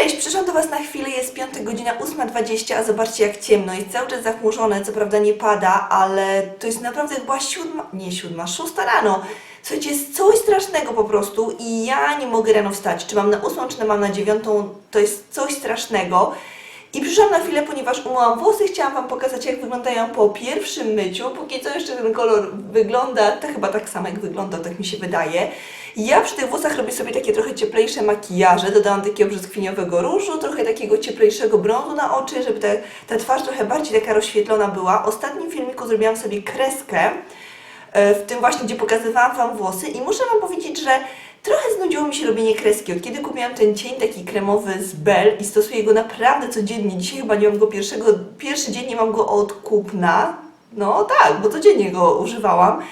Cześć, przyszłam do Was na chwilę, jest piątek, godzina 8.20, a zobaczcie jak ciemno, jest cały czas zachmurzone, co prawda nie pada, ale to jest naprawdę chyba siódma, nie siódma, szósta rano. Słuchajcie, jest coś strasznego po prostu i ja nie mogę rano wstać, czy mam na ósmą, czy mam na dziewiątą, to jest coś strasznego. I przyszłam na chwilę, ponieważ umyłam włosy, chciałam Wam pokazać jak wyglądają po pierwszym myciu. Póki co jeszcze ten kolor wygląda, to chyba tak samo jak wygląda, tak mi się wydaje. Ja przy tych włosach robię sobie takie trochę cieplejsze makijaże, dodałam takiego brzoskwiniowego różu, trochę takiego cieplejszego brązu na oczy, żeby ta, twarz trochę bardziej taka rozświetlona była. W ostatnim filmiku zrobiłam sobie kreskę, e, w tym właśnie, gdzie pokazywałam Wam włosy i muszę Wam powiedzieć, że trochę znudziło mi się robienie kreski. Od kiedy kupiłam ten cień taki kremowy z Bell i stosuję go naprawdę codziennie, dzisiaj chyba nie mam go pierwszego, pierwszy dzień nie mam go od kupna, no tak, bo codziennie go używałam.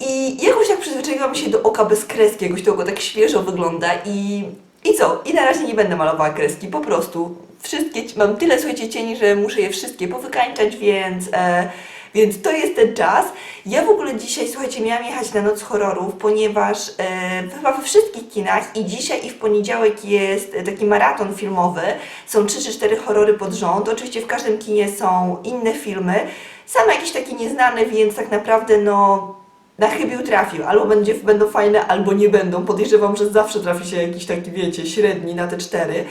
I jakoś tak przyzwyczaiłam się do oka bez kreski, jakoś to oko tak świeżo wygląda i, i co? I na razie nie będę malowała kreski, po prostu. Wszystkie, mam tyle, słuchajcie, cieni, że muszę je wszystkie powykańczać, więc, e, więc to jest ten czas. Ja w ogóle dzisiaj, słuchajcie, miałam jechać na Noc Horrorów, ponieważ e, chyba we wszystkich kinach i dzisiaj i w poniedziałek jest taki maraton filmowy. Są 3 czy 4 horrory pod rząd. Oczywiście w każdym kinie są inne filmy. Same jakieś takie nieznane, więc tak naprawdę no na chybił trafił. Albo będzie, będą fajne, albo nie będą. Podejrzewam, że zawsze trafi się jakiś taki, wiecie, średni na te cztery.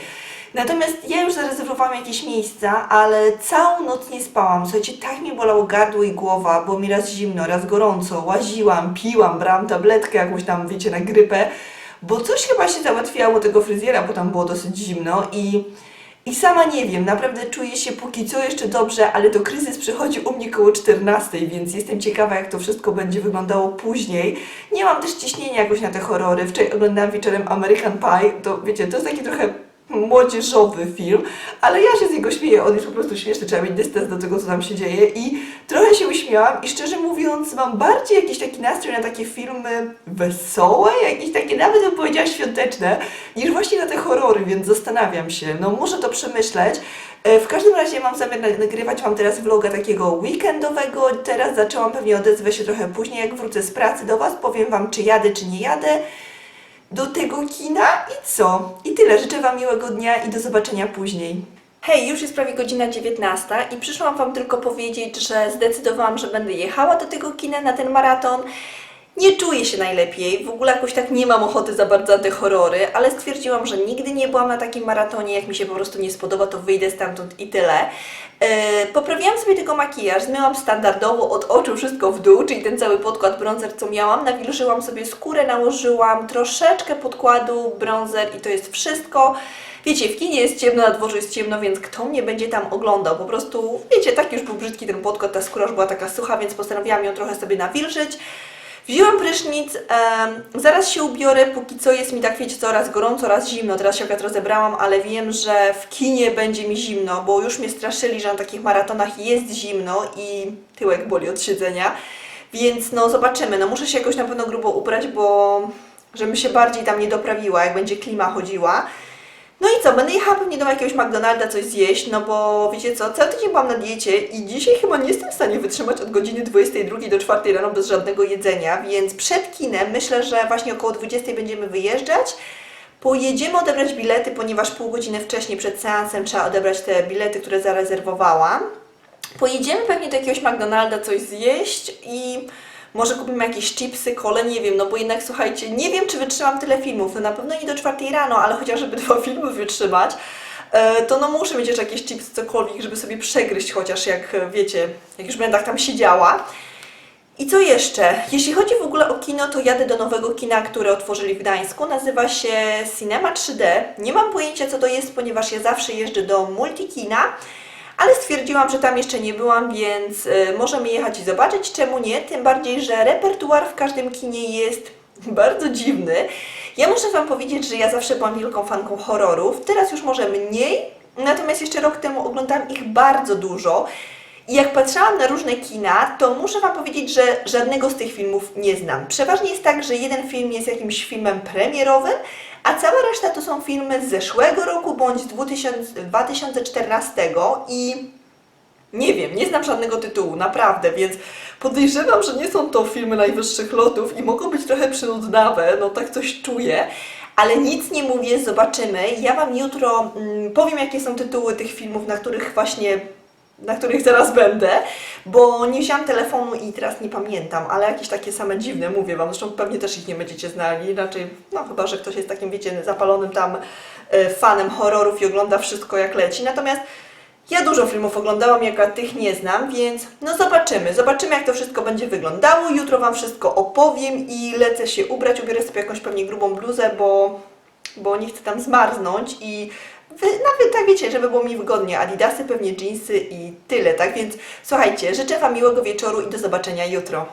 Natomiast ja już zarezerwowałam jakieś miejsca, ale całą noc nie spałam. Słuchajcie, tak mi bolało gardło i głowa, było mi raz zimno, raz gorąco. Łaziłam, piłam, brałam tabletkę jakąś tam, wiecie, na grypę, bo coś chyba się załatwiało tego fryzjera, bo tam było dosyć zimno i... I sama nie wiem, naprawdę czuję się póki co jeszcze dobrze, ale to kryzys przychodzi u mnie koło 14, więc jestem ciekawa, jak to wszystko będzie wyglądało później. Nie mam też ciśnienia jakoś na te horrory. Wczoraj oglądałam wieczorem American Pie, to wiecie, to jest taki trochę młodzieżowy film, ale ja się z niego śmieję, on jest po prostu śmieszny, trzeba mieć dystans do tego, co tam się dzieje. I trochę się uśmiałam i szczerze mówiąc mam bardziej jakiś taki nastrój na takie filmy wesołe, jakieś takie nawet bym powiedziała świąteczne, niż właśnie na te horrory, więc zastanawiam się, no muszę to przemyśleć. E, W każdym razie mam zamiar na- nagrywać, mam teraz vloga takiego weekendowego, teraz zaczęłam, pewnie odezwę się trochę później, jak wrócę z pracy do Was, powiem Wam, czy jadę, czy nie jadę do tego kina i co? I tyle. Życzę Wam miłego dnia i do zobaczenia później. Hej, już jest prawie godzina 19 i przyszłam Wam tylko powiedzieć, że zdecydowałam, że będę jechała do tego kina na ten maraton. Nie czuję się najlepiej, w ogóle jakoś tak nie mam ochoty za bardzo na te horrory, ale stwierdziłam, że nigdy nie byłam na takim maratonie, jak mi się po prostu nie spodoba, to wyjdę stamtąd i tyle. Yy, poprawiłam sobie tylko makijaż, zmyłam standardowo od oczu wszystko w dół, czyli ten cały podkład bronzer, co miałam, nawilżyłam sobie skórę, nałożyłam troszeczkę podkładu, bronzer i to jest wszystko. Wiecie, w kinie jest ciemno, na dworzu jest ciemno, więc kto mnie będzie tam oglądał? Po prostu, wiecie, tak już był brzydki ten podkład, ta skóra już była taka sucha, więc postanowiłam ją trochę sobie nawilżyć. Wzięłam prysznic, zaraz się ubiorę, póki co jest mi tak, wiecie, coraz gorąco, raz zimno, teraz się akurat rozebrałam, ale wiem, że w kinie będzie mi zimno, bo już mnie straszyli, że na takich maratonach jest zimno i tyłek boli od siedzenia, więc no zobaczymy, no muszę się jakoś na pewno grubo ubrać, bo żebym się bardziej tam nie doprawiła, jak będzie klima chodziła. No i co, będę jechała pewnie do jakiegoś McDonalda coś zjeść, no bo wiecie co, cały tydzień byłam na diecie i dzisiaj chyba nie jestem w stanie wytrzymać od godziny 22 do 4 rano bez żadnego jedzenia, więc przed kinem myślę, że właśnie około 20 będziemy wyjeżdżać. Pojedziemy odebrać bilety, ponieważ pół godziny wcześniej przed seansem trzeba odebrać te bilety, które zarezerwowałam. Pojedziemy pewnie do jakiegoś McDonalda coś zjeść i może kupimy jakieś chipsy, kole, nie wiem, no bo jednak słuchajcie, nie wiem czy wytrzymam tyle filmów, no na pewno nie do czwartej rano, ale chociaż żeby dwa filmy wytrzymać, e, to no muszę mieć jeszcze jakieś chipsy, cokolwiek, żeby sobie przegryźć chociaż jak wiecie, jak już będę tak tam siedziała. I co jeszcze? Jeśli chodzi w ogóle o kino, to jadę do nowego kina, które otworzyli w Gdańsku. Nazywa się Cinema 3D. Nie mam pojęcia co to jest, ponieważ ja zawsze jeżdżę do Multikina, ale stwierdziłam, że tam jeszcze nie byłam, więc y, możemy jechać i zobaczyć, czemu nie. Tym bardziej, że repertuar w każdym kinie jest bardzo dziwny. Ja muszę Wam powiedzieć, że ja zawsze byłam wielką fanką horrorów, teraz już może mniej, natomiast jeszcze rok temu oglądałam ich bardzo dużo. Jak patrzyłam na różne kina, to muszę Wam powiedzieć, że żadnego z tych filmów nie znam. Przeważnie jest tak, że jeden film jest jakimś filmem premierowym, a cała reszta to są filmy z zeszłego roku bądź z 2000 2014 i nie wiem, nie znam żadnego tytułu, naprawdę, więc podejrzewam, że nie są to filmy najwyższych lotów i mogą być trochę przynudnawe, no tak coś czuję. ale nic nie mówię, zobaczymy. Ja Wam jutro mm, powiem, jakie są tytuły tych filmów, na których właśnie na których zaraz będę, bo nie wziąłam telefonu i teraz nie pamiętam, ale jakieś takie same dziwne, mówię Wam, zresztą pewnie też ich nie będziecie znali, raczej, no chyba, że ktoś jest takim, wiecie, zapalonym tam e, fanem horrorów i ogląda wszystko jak leci, natomiast ja dużo filmów oglądałam, jak tych nie znam, więc no zobaczymy, zobaczymy jak to wszystko będzie wyglądało, jutro Wam wszystko opowiem i lecę się ubrać, ubiorę sobie jakąś pewnie grubą bluzę, bo, bo nie chcę tam zmarznąć i nawet tak wiecie, żeby było mi wygodnie, adidasy, pewnie jeansy i tyle, tak? Więc słuchajcie, życzę Wam miłego wieczoru i do zobaczenia jutro.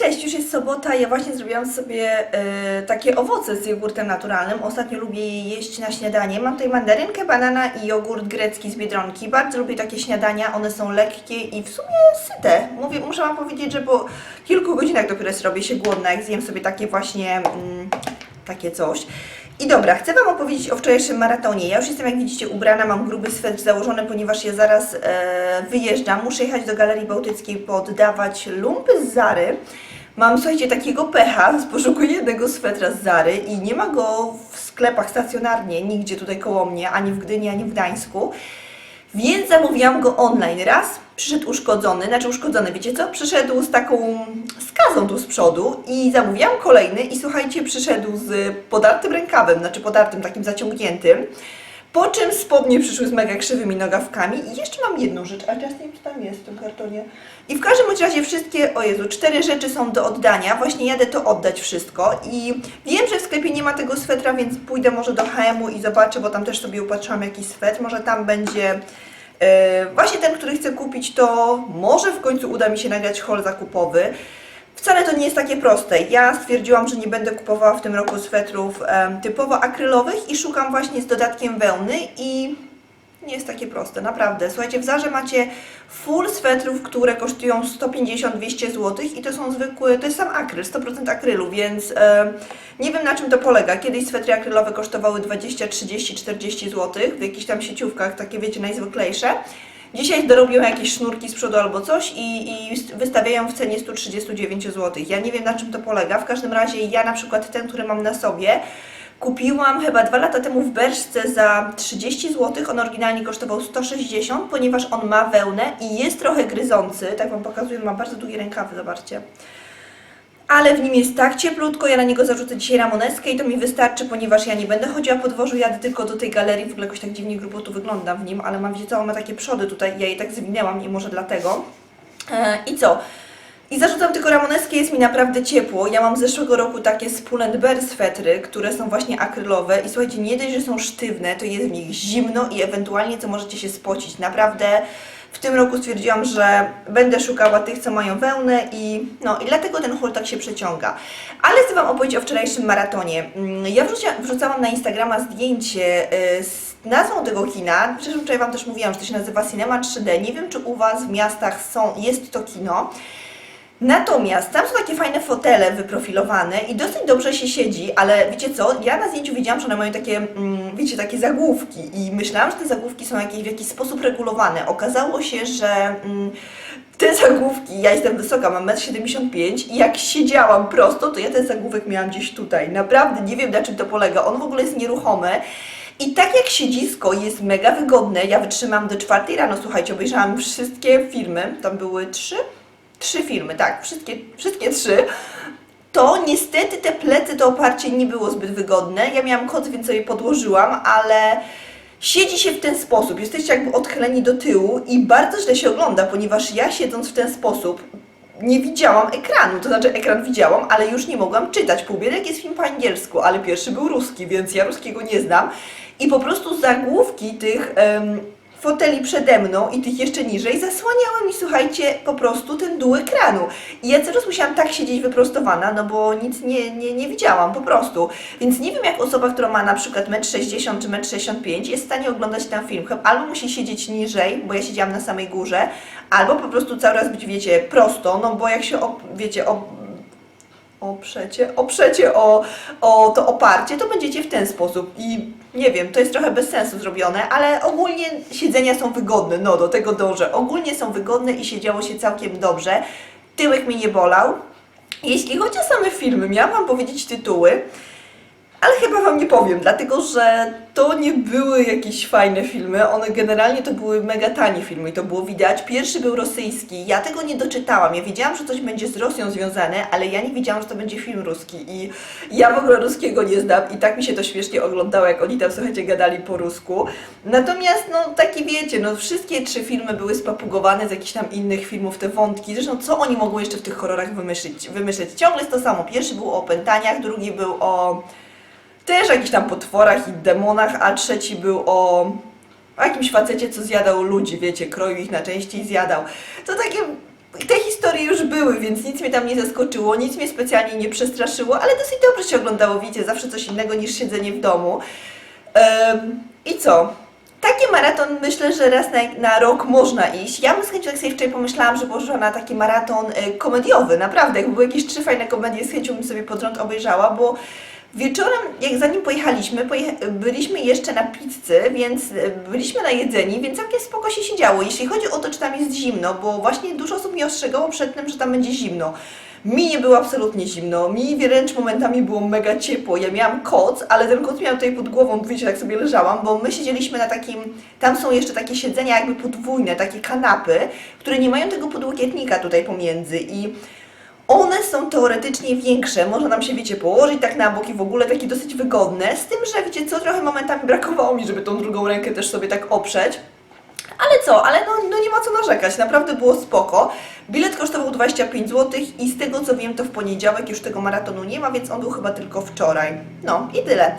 Cześć, już jest sobota. Ja właśnie zrobiłam sobie e, takie owoce z jogurtem naturalnym. Ostatnio lubię je jeść na śniadanie. Mam tutaj mandarynkę, banana i jogurt grecki z Biedronki. Bardzo lubię takie śniadania, one są lekkie i w sumie syte. Mówię, muszę Wam powiedzieć, że po kilku godzinach dopiero zrobię się głodna, jak zjem sobie takie właśnie mm, takie coś. I dobra, chcę Wam opowiedzieć o wczorajszym maratonie. Ja już jestem, jak widzicie, ubrana, mam gruby swetr założony, ponieważ ja zaraz e, wyjeżdżam. Muszę jechać do Galerii Bałtyckiej poddawać lumpy z Zary. Mam, słuchajcie, takiego pecha, poszukuję jednego swetra z Zary i nie ma go w sklepach stacjonarnie, nigdzie tutaj koło mnie, ani w Gdyni, ani w Gdańsku. Więc zamówiłam go online. Raz przyszedł uszkodzony, znaczy uszkodzony, wiecie co? Przyszedł z taką skazą tu z przodu i zamówiłam kolejny i słuchajcie, przyszedł z podartym rękawem, znaczy podartym, takim zaciągniętym. Po czym spodnie przyszły z mega krzywymi nogawkami i jeszcze mam jedną rzecz, nie wiem, co tam jest w tym kartonie. I w każdym razie wszystkie, o Jezu, cztery rzeczy są do oddania, właśnie jadę to oddać wszystko i wiem, że w sklepie nie ma tego swetra, więc pójdę może do H&M-u i zobaczę, bo tam też sobie upatrzyłam jakiś swetr, może tam będzie e, właśnie ten, który chcę kupić, to może w końcu uda mi się nagrać haul zakupowy. Wcale to nie jest takie proste. Ja stwierdziłam, że nie będę kupowała w tym roku swetrów em, typowo akrylowych i szukam właśnie z dodatkiem wełny i nie jest takie proste, naprawdę. Słuchajcie, w Zarze macie full swetrów, które kosztują 150-200 zł i to są zwykłe, to jest sam akryl, 100% akrylu, więc em, nie wiem na czym to polega. Kiedyś swetry akrylowe kosztowały 20, 30, 40 zł w jakichś tam sieciówkach, takie wiecie, najzwyklejsze. Dzisiaj dorobią jakieś sznurki z przodu albo coś i, i wystawiają w cenie 139 zł. Ja nie wiem na czym to polega. W każdym razie ja na przykład ten, który mam na sobie, kupiłam chyba dwa lata temu w Berszce za 30 zł. On oryginalnie kosztował 160, ponieważ on ma wełnę i jest trochę gryzący. Tak Wam pokazuję, ma bardzo długie rękawy, zobaczcie. Ale w nim jest tak cieplutko, ja na niego zarzucę dzisiaj ramoneskę i to mi wystarczy, ponieważ ja nie będę chodziła po dworzu, jadę tylko do tej galerii, w ogóle jakoś tak dziwnie grubo tu wyglądam w nim, ale mam, wiecie co, ma takie przody tutaj, ja je tak zwinęłam i może dlatego. E, I co? I zarzucam tylko ramoneskę, jest mi naprawdę ciepło. Ja mam z zeszłego roku takie z Bear swetry, które są właśnie akrylowe i słuchajcie, nie dość, że są sztywne, to jest w nich zimno i ewentualnie co możecie się spocić. Naprawdę w tym roku stwierdziłam, że będę szukała tych, co mają wełnę i no i dlatego ten haul tak się przeciąga. Ale chcę Wam opowiedzieć o wczorajszym maratonie. Mm, Ja wrzucałam na Instagrama zdjęcie y, z nazwą tego kina. Zresztą wczoraj Wam też mówiłam, że to się nazywa Cinema 3D. Nie wiem, czy u Was w miastach są, jest to kino. Natomiast tam są takie fajne fotele wyprofilowane i dosyć dobrze się siedzi, ale wiecie co, ja na zdjęciu widziałam, że one mają takie, mm, wiecie, takie zagłówki i myślałam, że te zagłówki są jakieś, w jakiś sposób regulowane. Okazało się, że mm, te zagłówki, ja jestem wysoka, mam 1,75 m i jak siedziałam prosto, to ja ten zagłówek miałam gdzieś tutaj. Naprawdę nie wiem na czym to polega, on w ogóle jest nieruchomy. I tak jak siedzisko jest mega wygodne, ja wytrzymam do czwartej rano, słuchajcie, obejrzałam wszystkie filmy, tam były trzy, trzy filmy, tak, wszystkie, wszystkie trzy, to niestety te plecy, to oparcie nie było zbyt wygodne. Ja miałam kot, więc sobie podłożyłam, ale siedzi się w ten sposób. Jesteście jakby odchyleni do tyłu i bardzo źle się ogląda, ponieważ ja siedząc w ten sposób nie widziałam ekranu, to znaczy ekran widziałam, ale już nie mogłam czytać. Półbiedek jest film po angielsku, ale pierwszy był ruski, więc ja ruskiego nie znam. I po prostu zagłówki tych em, foteli przede mną i tych jeszcze niżej zasłaniały mi, słuchajcie, po prostu ten dół ekranu. I ja coraz musiałam tak siedzieć wyprostowana, no bo nic nie, nie, nie widziałam, po prostu. Więc nie wiem, jak osoba, która ma na przykład 1,60 m czy 1,65 m jest w stanie oglądać ten film. Albo musi siedzieć niżej, bo ja siedziałam na samej górze, albo po prostu cały raz być, wiecie, prosto, no bo jak się, op, wiecie, op, oprzecie, oprzecie o, o to oparcie, to będziecie w ten sposób. I nie wiem, to jest trochę bez sensu zrobione, ale ogólnie siedzenia są wygodne, no do tego dążę. Ogólnie są wygodne i siedziało się całkiem dobrze. Tyłek mi nie bolał. Jeśli chodzi o same filmy, miałam Wam powiedzieć tytuły, Ale chyba Wam nie powiem, dlatego że to nie były jakieś fajne filmy. One generalnie to były mega tanie filmy i to było widać. Pierwszy był rosyjski. Ja tego nie doczytałam. Ja wiedziałam, że coś będzie z Rosją związane, ale ja nie wiedziałam, że to będzie film ruski. I ja w ogóle ruskiego nie znam i tak mi się to śmiesznie oglądało, jak oni tam, słuchajcie, gadali po rusku. Natomiast, no, taki wiecie, no, wszystkie trzy filmy były spapugowane z jakichś tam innych filmów, te wątki. Zresztą, co oni mogą jeszcze w tych horrorach wymyślić? wymyśleć? Ciągle jest to samo. Pierwszy był o opętaniach, drugi był o też jakichś tam potworach i demonach, a trzeci był o, jakimś facecie, co zjadał ludzi, wiecie, kroił ich na części i zjadał. To takie, te historie już były, więc nic mnie tam nie zaskoczyło, nic mnie specjalnie nie przestraszyło, ale dosyć dobrze się oglądało, wiecie, zawsze coś innego niż siedzenie w domu. Em, I co? Taki maraton myślę, że raz na, na rok można iść. Ja bym z chęcią, sobie wczoraj pomyślałam, że poszła na taki maraton e, komediowy, naprawdę. Jakby były jakieś trzy fajne komedie, z chęcią bym sobie pod obejrzała, bo wieczorem, jak zanim pojechaliśmy, pojecha- byliśmy jeszcze na pizzy, więc e, byliśmy najedzeni, więc całkiem spoko się siedziało. Jeśli chodzi o to, czy tam jest zimno, bo właśnie dużo osób mnie ostrzegało przed tym, że tam będzie zimno. Mi nie było absolutnie zimno, mi wręcz momentami było mega ciepło. Ja miałam koc, ale ten koc miałam tutaj pod głową, wiecie, jak sobie leżałam, bo my siedzieliśmy na takim, tam są jeszcze takie siedzenia jakby podwójne, takie kanapy, które nie mają tego podłokietnika tutaj pomiędzy i one są teoretycznie większe, można nam się, wiecie, położyć tak na bok i w ogóle takie dosyć wygodne, z tym, że wiecie co, trochę momentami brakowało mi, żeby tą drugą rękę też sobie tak oprzeć. Ale co, ale no, no nie ma co narzekać, naprawdę było spoko. Bilet kosztował 25 zł i z tego co wiem to w poniedziałek już tego maratonu nie ma, więc on był chyba tylko wczoraj. No i tyle.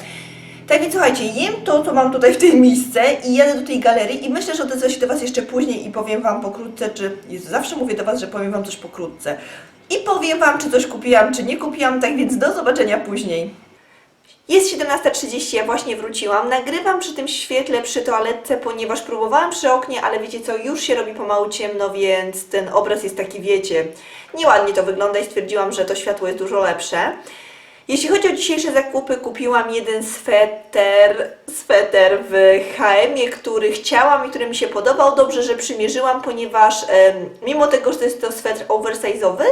Tak więc słuchajcie, jem to, co mam tutaj w tej misce i jadę do tej galerii i myślę, że odezwę się do Was jeszcze później i powiem Wam pokrótce, czy... Jezu, zawsze mówię do Was, że powiem Wam coś pokrótce. I powiem Wam, czy coś kupiłam, czy nie kupiłam, tak więc do zobaczenia później. Jest 17.30, ja właśnie wróciłam. Nagrywam przy tym świetle przy toaletce, ponieważ próbowałam przy oknie, ale wiecie co, już się robi pomału ciemno, więc ten obraz jest taki, wiecie, nieładnie to wygląda i stwierdziłam, że to światło jest dużo lepsze. Jeśli chodzi o dzisiejsze zakupy, kupiłam jeden sweter, sweter w H&M, który chciałam i który mi się podobał. Dobrze, że przymierzyłam, ponieważ em, mimo tego, że to jest to sweter oversize'owy,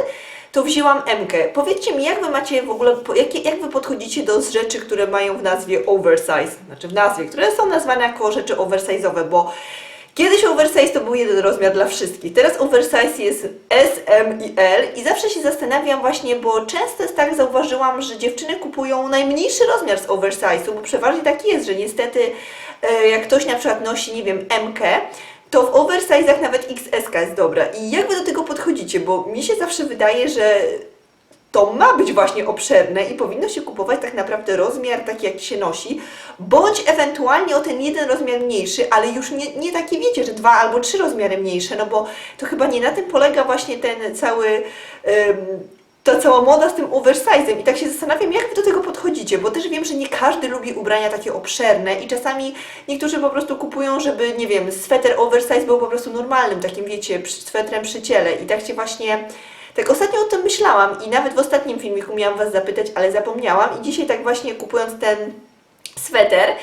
to wzięłam M-kę. Powiedzcie mi, jak wy macie w ogóle, jak, jak wy podchodzicie do rzeczy, które mają w nazwie oversize, znaczy w nazwie, które są nazwane jako rzeczy oversize'owe, bo Kiedyś oversize to był jeden rozmiar dla wszystkich. Teraz oversize jest S, M i L i zawsze się zastanawiam właśnie, bo często jest tak, zauważyłam, że dziewczyny kupują najmniejszy rozmiar z oversize'u, bo przeważnie tak jest, że niestety e, jak ktoś na przykład nosi, nie wiem, M, to w oversize'ach nawet XS jest dobra. I jak wy do tego podchodzicie? Bo mi się zawsze wydaje, że to ma być właśnie obszerne i powinno się kupować tak naprawdę rozmiar taki, jak się nosi, bądź ewentualnie o ten jeden rozmiar mniejszy, ale już nie, nie taki, wiecie, że dwa albo trzy rozmiary mniejsze, no bo to chyba nie na tym polega właśnie ten cały, ym, ta cała moda z tym oversize'em i tak się zastanawiam, jak wy do tego podchodzicie, bo też wiem, że nie każdy lubi ubrania takie obszerne i czasami niektórzy po prostu kupują, żeby, nie wiem, sweter oversize był po prostu normalnym, takim, wiecie, swetrem przy ciele i tak się właśnie... Tak ostatnio o tym myślałam i nawet w ostatnim filmiku miałam Was zapytać, ale zapomniałam i dzisiaj tak właśnie kupując ten sweter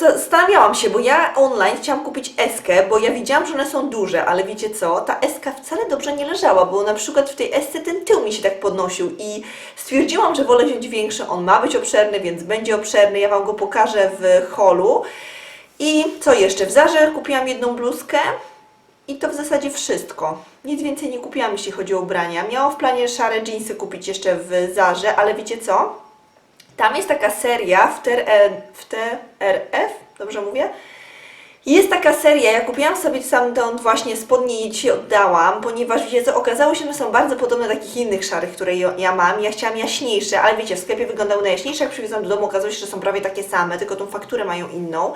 zastanawiałam się, bo ja online chciałam kupić eskę, bo ja widziałam, że one są duże, ale wiecie co, ta eska wcale dobrze nie leżała, bo na przykład w tej esce ten tył mi się tak podnosił i stwierdziłam, że wolę wziąć większy, on ma być obszerny, więc będzie obszerny, ja Wam go pokażę w holu. I co jeszcze? W Zarze kupiłam jedną bluzkę, i to w zasadzie wszystko. Nic więcej nie kupiłam, jeśli chodzi o ubrania. Miałam w planie szare jeansy kupić jeszcze w Zarze, ale wiecie co? Tam jest taka seria w, TR, w TRF, dobrze mówię? Jest taka seria, ja kupiłam sobie sam tą właśnie spodnie i ci oddałam, ponieważ wiecie co, okazało się, że są bardzo podobne do takich innych szarych, które ja mam. Ja chciałam jaśniejsze, ale wiecie, w sklepie wyglądały na jaśniejsze, jak przywiozłam do domu, okazało się, że są prawie takie same, tylko tą fakturę mają inną.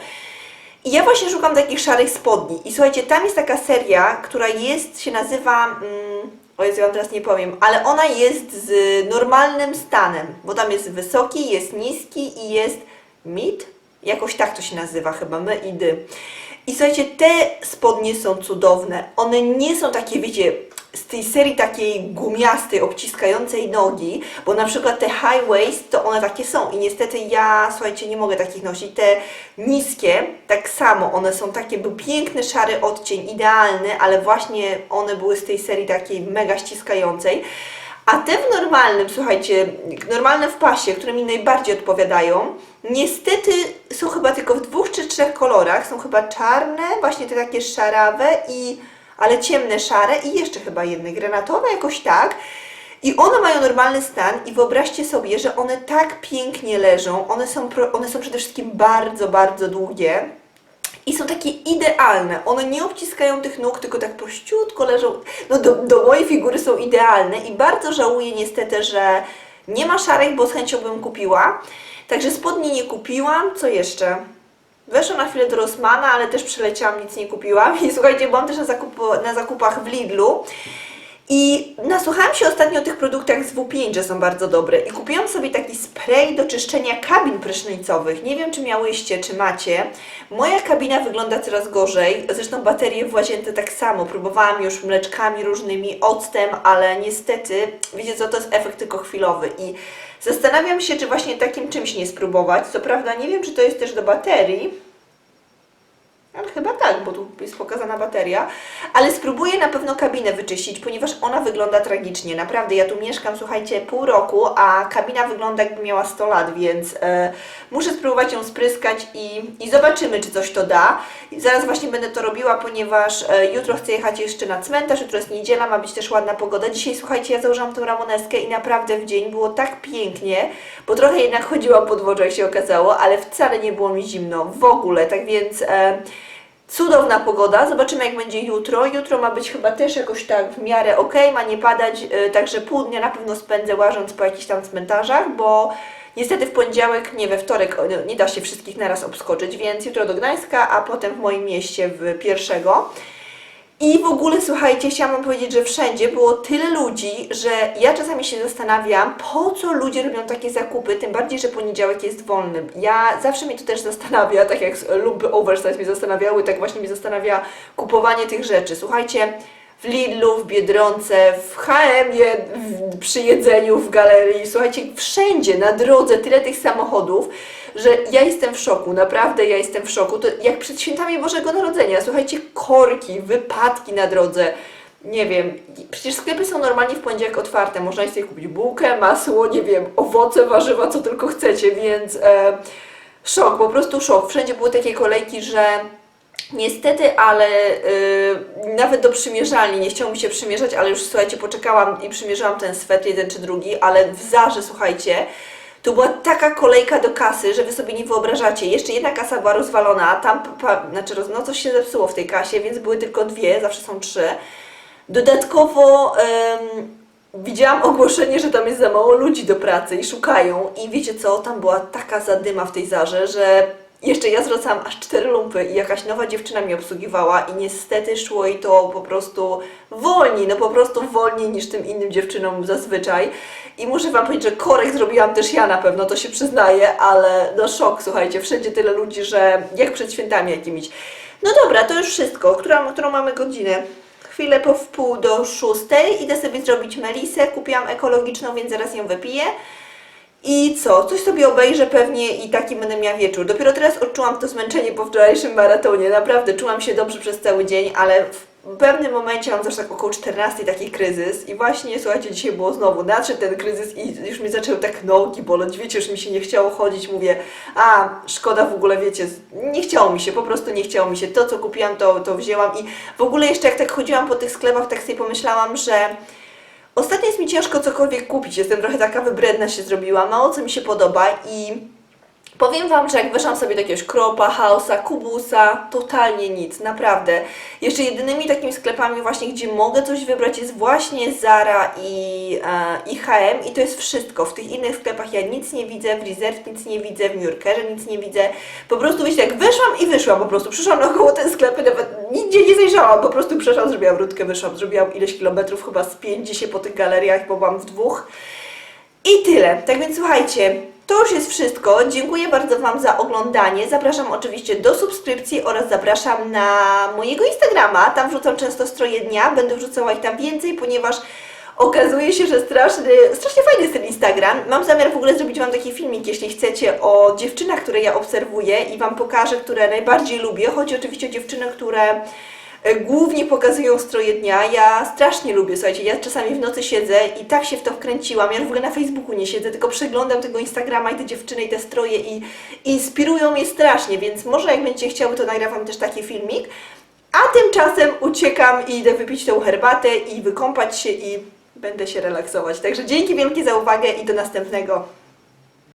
I ja właśnie szukam takich szarych spodni. I słuchajcie, tam jest taka seria, która jest, się nazywa. Mm, o Jezu, ja teraz nie powiem, ale ona jest z normalnym stanem, bo tam jest wysoki, jest niski i jest mid. Jakoś tak to się nazywa chyba, my i dy. I słuchajcie, te spodnie są cudowne. One nie są takie, wiecie, z tej serii takiej gumiastej, obciskającej nogi, bo na przykład te high waist, to one takie są i niestety ja, słuchajcie, nie mogę takich nosić. Te niskie, tak samo, one są takie, był piękny szary odcień, idealny, ale właśnie one były z tej serii takiej mega ściskającej. A te w normalnym, słuchajcie, normalne w pasie, które mi najbardziej odpowiadają, niestety są chyba tylko w dwóch czy trzech kolorach. Są chyba czarne, właśnie te takie szarawe i ale ciemne szare i jeszcze chyba jedne granatowe, jakoś tak. I one mają normalny stan i wyobraźcie sobie, że one tak pięknie leżą. One są, one są przede wszystkim bardzo, bardzo długie. I są takie idealne. One nie obciskają tych nóg, tylko tak prościutko leżą. No do, do mojej figury są idealne i bardzo żałuję niestety, że nie ma szarych, bo z chęcią bym kupiła. Także spodni nie kupiłam. Co jeszcze? Weszłam na chwilę do Rossmana, ale też przeleciałam, nic nie kupiłam. I słuchajcie, byłam też na, zakupu, na zakupach w Lidlu. I nasłuchałam się ostatnio o tych produktach z W5, że są bardzo dobre. I kupiłam sobie taki spray do czyszczenia kabin prysznicowych. Nie wiem, czy miałyście, czy macie. Moja kabina wygląda coraz gorzej. Zresztą baterie w łazience tak samo. Próbowałam już mleczkami różnymi, octem, ale niestety, wiecie co, to jest efekt tylko chwilowy. I zastanawiam się, czy właśnie takim czymś nie spróbować. Co prawda nie wiem, czy to jest też do baterii. Ale chyba tak, bo tu jest pokazana bateria. Ale spróbuję na pewno kabinę wyczyścić, ponieważ ona wygląda tragicznie. Naprawdę, ja tu mieszkam, słuchajcie, pół roku, a kabina wygląda jakby miała 100 lat, więc e, muszę spróbować ją spryskać i, i zobaczymy, czy coś to da. I zaraz właśnie będę to robiła, ponieważ e, jutro chcę jechać jeszcze na cmentarz, jutro jest niedziela, ma być też ładna pogoda. Dzisiaj, słuchajcie, ja założyłam tą ramoneskę i naprawdę w dzień było tak pięknie, bo trochę jednak chodziłam po dworze, jak się okazało, ale wcale nie było mi zimno, w ogóle, tak więc... E, Cudowna pogoda, zobaczymy jak będzie jutro. Jutro ma być chyba też jakoś tak w miarę ok, ma nie padać, yy, także pół dnia na pewno spędzę łażąc po jakichś tam cmentarzach, bo niestety w poniedziałek, nie we wtorek nie da się wszystkich naraz obskoczyć, więc jutro do Gdańska, a potem w moim mieście w pierwszego. I w ogóle, słuchajcie, chciałam powiedzieć, że wszędzie było tyle ludzi, że ja czasami się zastanawiam, po co ludzie robią takie zakupy, tym bardziej, że poniedziałek jest wolny. Ja zawsze mnie to też zastanawia, tak jak lumpy oversize mnie zastanawiały, tak właśnie mnie zastanawia kupowanie tych rzeczy. Słuchajcie, w Lidlu, w Biedronce, w w- przy jedzeniu, w galerii, słuchajcie, wszędzie na drodze tyle tych samochodów, że ja jestem w szoku, naprawdę ja jestem w szoku. To jak przed świętami Bożego Narodzenia, słuchajcie, korki, wypadki na drodze, nie wiem, przecież sklepy są normalnie w poniedziałek otwarte, można sobie kupić bułkę, masło, nie wiem, owoce, warzywa, co tylko chcecie, więc e, szok, po prostu szok. Wszędzie były takie kolejki, że Niestety, ale y, nawet do przymierzalni nie chciało mi się przymierzać, ale już słuchajcie, poczekałam i przymierzałam ten swet jeden czy drugi, ale w Zarze, słuchajcie, to była taka kolejka do kasy, że wy sobie nie wyobrażacie. Jeszcze jedna kasa była rozwalona, a tam, pa, znaczy, no coś się zepsuło w tej kasie, więc były tylko dwie, zawsze są trzy. Dodatkowo em, widziałam ogłoszenie, że tam jest za mało ludzi do pracy i szukają. I wiecie co, tam była taka zadyma w tej zarze, że jeszcze ja zwracałam aż cztery lumpy i jakaś nowa dziewczyna mnie obsługiwała i niestety szło jej to po prostu wolniej, no po prostu wolniej niż tym innym dziewczynom zazwyczaj. I muszę Wam powiedzieć, że korek zrobiłam też ja na pewno, to się przyznaję, ale no szok, słuchajcie, wszędzie tyle ludzi, że jak przed świętami jakimiś. No dobra, to już wszystko. Którą, którą mamy godzinę? Chwilę po wpół do szóstej. Idę sobie zrobić melisę. Kupiłam ekologiczną, więc zaraz ją wypiję. I co? Coś sobie obejrzę pewnie i taki będę miała wieczór. Dopiero teraz odczułam to zmęczenie po wczorajszym maratonie. Naprawdę czułam się dobrze przez cały dzień, ale w pewnym momencie mam zawsze tak około 14 taki kryzys i właśnie, słuchajcie, dzisiaj było znowu, nadszedł ten kryzys i już mi zaczęły tak nogi boleć, wiecie, już mi się nie chciało chodzić, mówię, a, szkoda w ogóle, wiecie, nie chciało mi się, po prostu nie chciało mi się. To, co kupiłam, to, to wzięłam i w ogóle jeszcze jak tak chodziłam po tych sklepach, tak sobie pomyślałam, że Ostatnio jest mi ciężko cokolwiek kupić. Jestem trochę taka wybredna się zrobiła. Mało co mi się podoba i powiem Wam, że jak weszłam sobie do jakiegoś Kropa, Hausa, Kubusa, totalnie nic, naprawdę. Jeszcze jedynymi takimi sklepami właśnie, gdzie mogę coś wybrać jest właśnie Zara i, e, i H&M i to jest wszystko. W tych innych sklepach ja nic nie widzę, w Reserve nic nie widzę, w New Yorkerze nic nie widzę. Po prostu wiecie, jak weszłam i wyszłam po prostu. Przyszłam naokoło ten sklep, nawet nigdzie nie zajrzałam, po prostu przeszłam, zrobiłam rutkę, wyszłam, zrobiłam ileś kilometrów, chyba z pięć dzisiaj po tych galeriach, bo byłam w dwóch. I tyle. Tak więc słuchajcie, to już jest wszystko. Dziękuję bardzo Wam za oglądanie. Zapraszam oczywiście do subskrypcji oraz zapraszam na mojego Instagrama. Tam wrzucam często stroje dnia. Będę wrzucała ich tam więcej, ponieważ okazuje się, że straszny, strasznie fajny jest ten Instagram. Mam zamiar w ogóle zrobić Wam taki filmik, jeśli chcecie, o dziewczynach, które ja obserwuję i Wam pokażę, które najbardziej lubię. Chodzi oczywiście o dziewczyny, które głównie pokazują stroje dnia. Ja strasznie lubię, słuchajcie, ja czasami w nocy siedzę i tak się w to wkręciłam. Ja w ogóle na Facebooku nie siedzę, tylko przeglądam tego Instagrama i te dziewczyny i te stroje i inspirują mnie strasznie, więc może jak będziecie chciały, to nagram też taki filmik. A tymczasem uciekam i idę wypić tą herbatę i wykąpać się i będę się relaksować. Także dzięki wielkie za uwagę i do następnego.